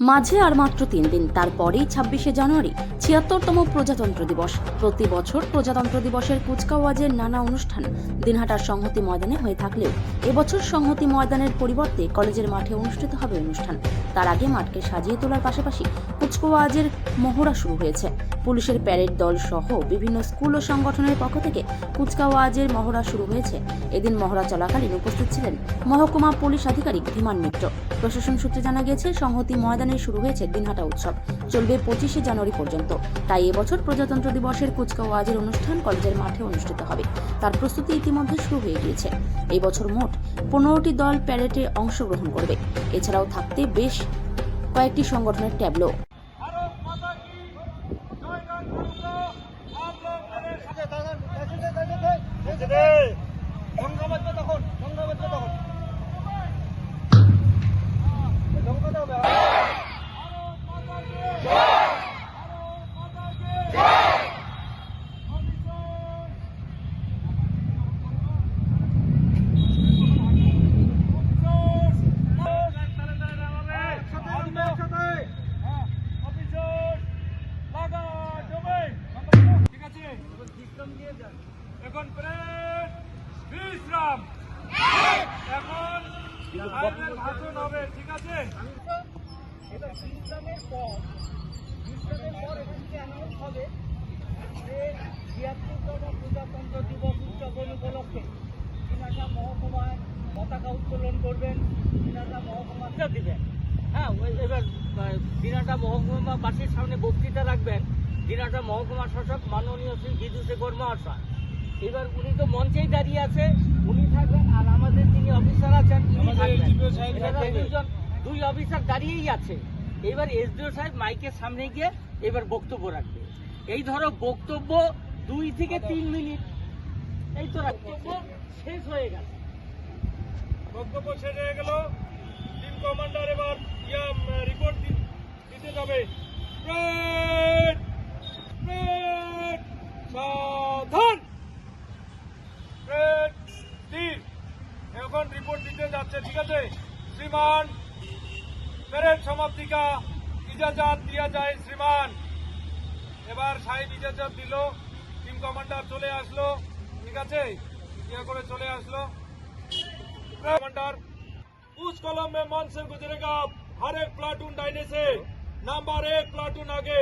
মাঝে আর মাত্র তিন দিন, তারপরেই ছাব্বিশে জানুয়ারি, ছিয়াত্তরতম প্রজাতন্ত্র দিবস। প্রতি বছর প্রজাতন্ত্র দিবসের কুচকাওয়াজের নানা অনুষ্ঠান দিনহাটার সংহতি ময়দানে হয়ে থাকলেও এবছর সংহতি ময়দানের পরিবর্তে কলেজের মাঠে অনুষ্ঠিত হবে অনুষ্ঠান। তার আগে মাঠকে সাজিয়ে তোলার পাশাপাশি কুচকাওয়াজের মহড়া শুরু হয়েছে। পুলিশের প্যারেড দল সহ বিভিন্ন স্কুল ও সংগঠনের পক্ষ থেকে কুচকাওয়াজের মহড়া শুরু হয়েছে। এদিন মহড়া চলাকালীন উপস্থিত ছিলেন মহকুমা পুলিশ আধিকারিক ধীমান মিত্র। প্রশাসন সূত্রে জানা গিয়েছে সংহতি ময়দানে শুরু হয়েছে দিনহাটা উৎসব। চলবে পঁচিশে জানুয়ারি পর্যন্ত। তাই এবছর প্রজাতন্ত্র দিবসের কুচকাওয়াজের অনুষ্ঠান কলেজের মাঠে অনুষ্ঠিত হবে। তার প্রস্তুতি ইতিমধ্যে শুরু হয়ে গিয়েছে। এই বছর মোট পনেরোটি দল প্যারেডে অংশগ্রহণ করবে। এছাড়াও থাকতে বেশ কয়েকটি সংগঠনের ট্যাবলো। এখন প্রেস বিশ্রাম। এখন সাহেবের ভাষণ হবে ঠিক আছে? এবার বিশ্রামের পর বিশ্রামের পর অ্যানাউন্স হবে যে ছিয়াত্তরতম প্রজাতন্ত্র দিবস উদযাপন উপলক্ষে। দিনাটা মহকুমায় পতাকা উত্তোলন করবেন দিনাটা মহকুমাটা দিবেন হ্যাঁ এবার দিনাটা মহকুমাবাসীর সামনে বক্তৃতা রাখবেন। দিনাটা মহকুমা শাসক মাননীয় শ্রী বিদু শেখর মহাশয়। এবার উনি তো মঞ্চেই দাঁড়িয়ে আছে উনি থাকবেন আর আমাদের যিনি অফিসার আছেন এনারা দুই অফিসার দাঁড়িয়েই আছে। এবার এসডিও সাহেব মাইকের সামনে গিয়ে এবার বক্তব্য রাখবে। এই ধরো বক্তব্য দুই থেকে তিন মিনিট। এই তো বক্তব্য শেষ হয়ে গেল। বক্তব্য শেষ হয়ে গেল। টিম কমান্ডার এবার রিপোর্ট দিতে যাচ্ছে ঠিক আছে শ্রীমান প্যারেড সমাপ্তিকা ইজাজাত দিয়া যায় শ্রীমান এবার সাহেব ইজাজাত দিল টিম কমান্ডার চলে আসলো ঠিক আছে ইয়া করে চলে আসলো कमांडर उस कॉलम में मन से गुजरेगा हर एक प्लाटून डायने से नंबर एक प्लाटून आगे